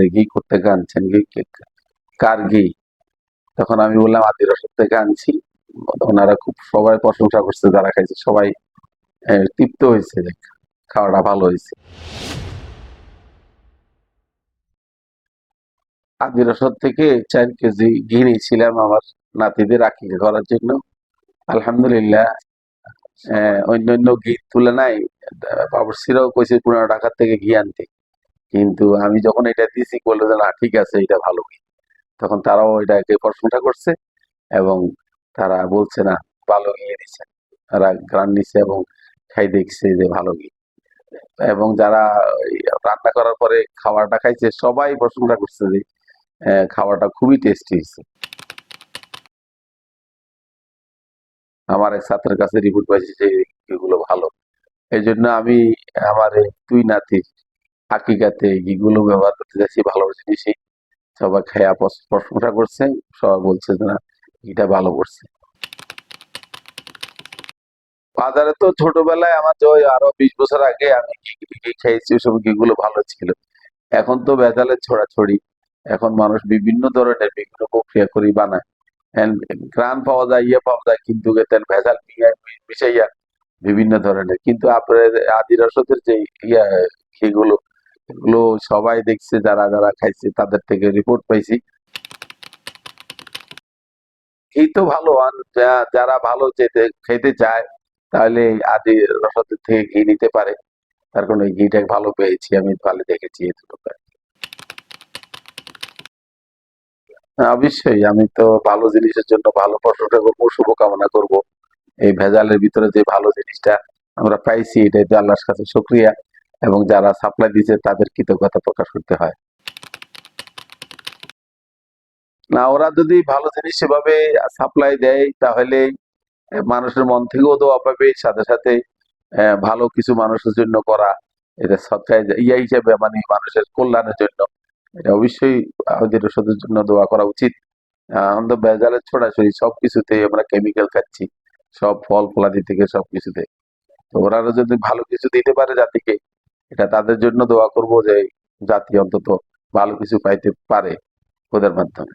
যে ঘি করতে আনছেন ঘি কার ঘি? তখন আমি বললাম আদি রসদ থেকে আনছি। ওনারা খুব সবাই প্রশংসা করছে যারা খাইছে সবাই তৃপ্ত হয়েছে খাওয়াটা ভালো হয়েছে। আদি রসদ থেকে চার কেজি ঘি নিয়েছিলাম আমার নাতিদের আকিকা করার জন্য। আলহামদুলিল্লাহ আহ, অন্যান্য ঘির তুলনায় আহ, বাবুর্চিরাও কইছে পনেরো টাকার থেকে ঘি আনতে। কিন্তু আমি যখন এটা দিছি, বলল যে, না, ঠিক আছে, এটা ভালো। তখন তারাও এটাকে প্রশংসা করছে এবং তারা বলছে, না, ভালো ঘি দিচ্ছে। তারা গ্রান নিচ্ছে এবং খাই দেখছে যে, ভালো ঘি এবং যারা রান্না করার পরে খাবারটা খাইছে, সবাই প্রশংসা করছে যে খাবারটা খুবই টেস্টি হয়েছে। আমার এক ছাত্রের কাছে রিপোর্ট পাইছি যে, এগুলো ভালো। এই জন্য আমি আমার দুই নাতির আকিকাতে এগুলো ব্যবহার করতে যাচ্ছি ভালো জিনিসই সবাই খায়া প্রশংসা করছে, সবাই বলছে যে না, এটা ভালো করছে। বাজারে তো ছোটবেলায় আমার ওই আরও বিশ বছর আগে আমি খেয়েছি, ওসব ঘিগুলো ভালো ছিল। এখন তো ভেজালের ছড়াছড়ি। এখন মানুষ বিভিন্ন ধরনের বিভিন্ন প্রক্রিয়া করে বানায়। গ্রান পাওয়া যায় ইয়ে পাওয়া যায়, কিন্তু ভেজাল মিশাইয়া বিভিন্ন ধরনের। কিন্তু আপনার আদি রসদের যে ইয়া, ঘিগুলো এগুলো সবাই দেখছে, যারা যারা খাইছে, তাদের থেকে রিপোর্ট পাইছি। ঘি তো ভালো যারা ভালো যেতে, খেতে চায়, তাহলে আদি রসদের থেকে ঘি নিতে পারে। তার কারণে ঘিটা ভালো পেয়েছি, আমি ভালো দেখেছি অবশ্যই, আমি তো ভালো জিনিসের জন্য ভালো প্রশংসা করব, শুভকামনা করব। এই ভেজালের ভিতরে যে ভালো জিনিসটা আমরা পাইছি, এটাই তো আল্লাহর কাছে শুক্রিয়া। এবং যারা সাপ্লাই দিয়েছে তাদের কৃতজ্ঞতা প্রকাশ করতে হয়। না, ওরা যদি ভালো জিনিস সেভাবে সাপ্লাই দেয়, তাহলে মানুষের মন থেকেও দোয়া পাবে। সাথে সাথে ভালো কিছু মানুষের জন্য করা, এটা সৎকায় ইয়া হিসেবে মানে মানুষের কল্যাণের জন্য, এটা অবশ্যই আমাদের ওষুধের জন্য দোয়া করা উচিত। আমাদের ভেজালের ছড়াছড়ি সবকিছুতে আমরা কেমিক্যাল খাচ্ছি। সব ফল ফলাদি থেকে সবকিছুতে। তো ওরা যদি ভালো কিছু দিতে পারে জাতিকে এটা তাদের জন্য দোয়া করব যে জাতি অন্তত ভালো কিছু পাইতে পারে ওদের মাধ্যমে।